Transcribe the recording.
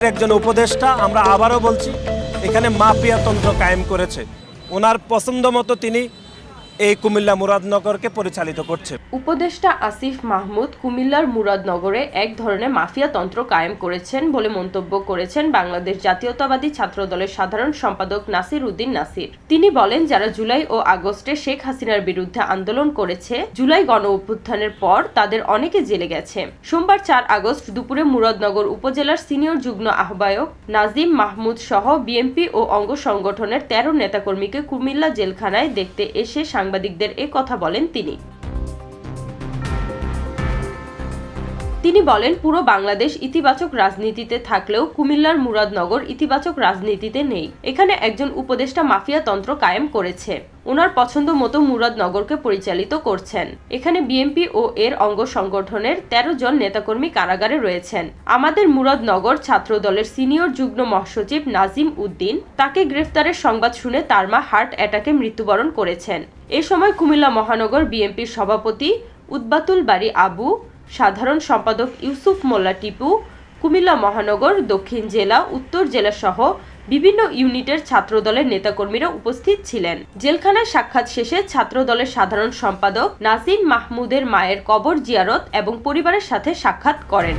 একজন উপদেষ্টা আমরা আবারও বলছি এখানে মাফিয়াতন্ত্র কায়েম করেছে। ওনার পছন্দ মতো তিনি এই কুমিল্লা মুরাদনগরকে পরিচালিত করছে। উপদেষ্টা আসিফ মাহমুদ কুমিল্লার মুরাদনগরে এক ধরনের মাফিয়া তন্ত্র কায়েম করেছেন বলে মন্তব্য করেছেন বাংলাদেশ জাতীয়তাবাদী ছাত্রদলের সাধারণ সম্পাদক নাসির উদ্দিন নাসির। তিনি বলেন, যারা জুলাই ও আগস্টে শেখ হাসিনার বিরুদ্ধে আন্দোলন করেছে, জুলাই গণ অভ্যুত্থানের পর তাদের অনেকে জেলে গেছে। সোমবার চার আগস্ট দুপুরে মুরাদনগর উপজেলার সিনিয়র যুগ্ম আহ্বায়ক নাজিম মাহমুদ সহ বিএনপি ও অঙ্গ সংগঠনের তেরো নেতাকর্মীকে কুমিল্লা জেলখানায় দেখতে এসে সাংবাদিকদের এ কথা বলেন তিনি। তিনি বলেন, পুরো বাংলাদেশ ইতিবাচক রাজনীতিতে থাকলেও কুমিল্লার মুরাদনগর ইতিবাচক রাজনীতিতে নেই। এখানে একজন উপদেষ্টা মাফিয়া তন্ত্র কায়েম করেছে। ওনার পছন্দ মতো মুরাদনগরকে পরিচালিত করছেন। এখানে বিএনপি ও এর অঙ্গ সংগঠনের ১৩ জন নেতাকর্মী কারাগারে রয়েছেন। আমাদের মুরাদনগর ছাত্র দলের সিনিয়র যুগ্ম মহাসচিব নাজিম উদ্দিন তাকে গ্রেফতারের সংবাদ শুনে তার মা হার্ট অ্যাটাকে মৃত্যুবরণ করেছেন। এ সময় কুমিল্লা মহানগর বিএনপির সভাপতি উদ্বাতুল বাড়ি আবু সাধারণ সম্পাদক ইউসুফ মোল্লা টিপু, কুমিল্লা মহানগর, দক্ষিণ জেলা, উত্তর জেলা সহ বিভিন্ন ইউনিটের ছাত্রদলের নেতাকর্মীরা উপস্থিত ছিলেন। জেলখানায় সাক্ষাৎ শেষে ছাত্রদলের সাধারণ সম্পাদক নাসিম মাহমুদের মায়ের কবর জিয়ারত এবং পরিবারের সাথে সাক্ষাৎ করেন।